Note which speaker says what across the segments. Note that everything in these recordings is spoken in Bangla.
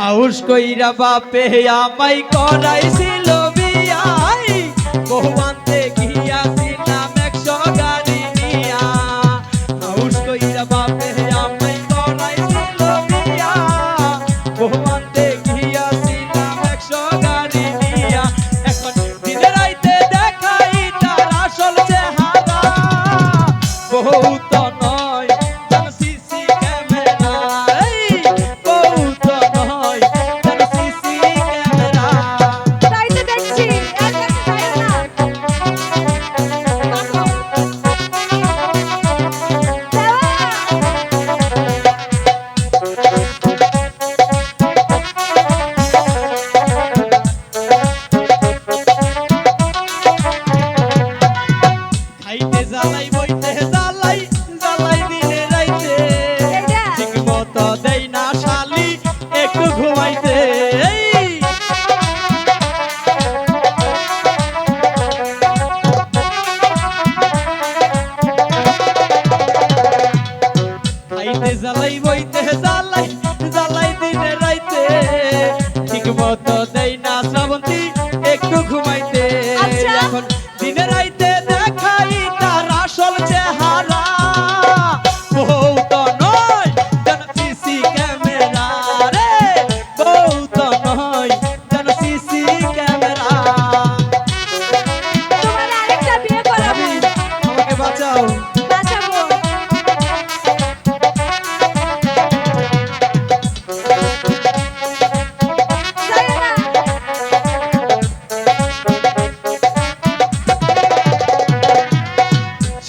Speaker 1: হাউস কইরা বাপে আমাই করাইছিল বিয়াই। বহুমানতে গিয়াছিলাম একশো গাড়ি নিয়া। হাউস কইরা বাপে আমাই করাইছিল বিয়া। বহুমানতে গিয়াছিলাম একশো গাড়ি নিয়া। এখন দিনে রাইতে দেখাই তার আসল চেহারা। বহুত আসল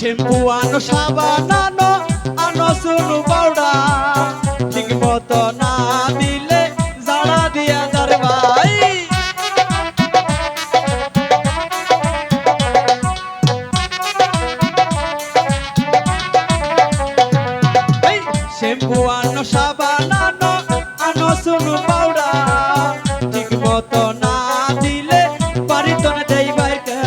Speaker 1: শ্যাম্পু আনো, সাবান আনো আনো সুনু পাউডার ঠিক মতো না দিলে জাড়া দিয়া দার ভাই। শ্যাম্পু আনো, সাবান আনো আনো সুনু পাউডার ঠিক মতো না দিলে বাড়ি তো না দেই বাইকা।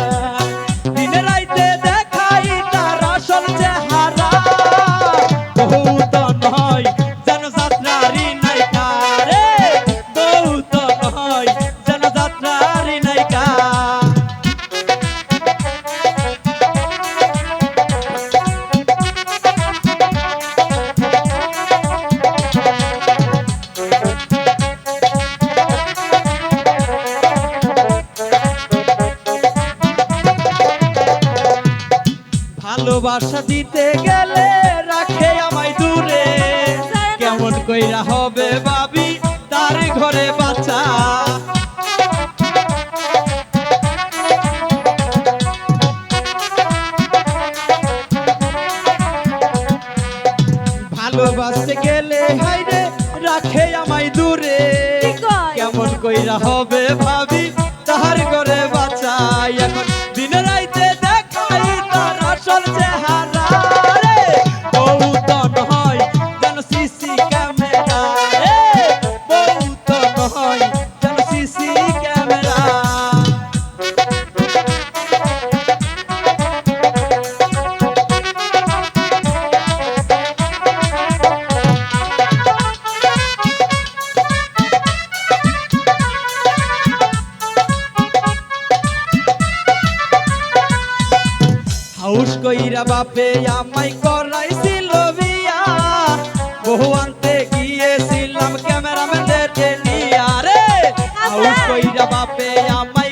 Speaker 1: ভালোবাসা দিতে গেলে রাখে আমায় দূরে। কেমন কইরা হবে ভাবি তার ঘরে বাচ্চা। ভালোবাসতে গেলে হাইরে রাখে আমায় দূরে। কেমন কইরা হবে ভাবি কইরা বাপে আমায় করাইছিল বিয়া। বহু আনতে গিয়েছিলাম ক্যামেরাম্যান দেখে নিয়া রে আচ্ছা। আউট কইরা বাপে আমায়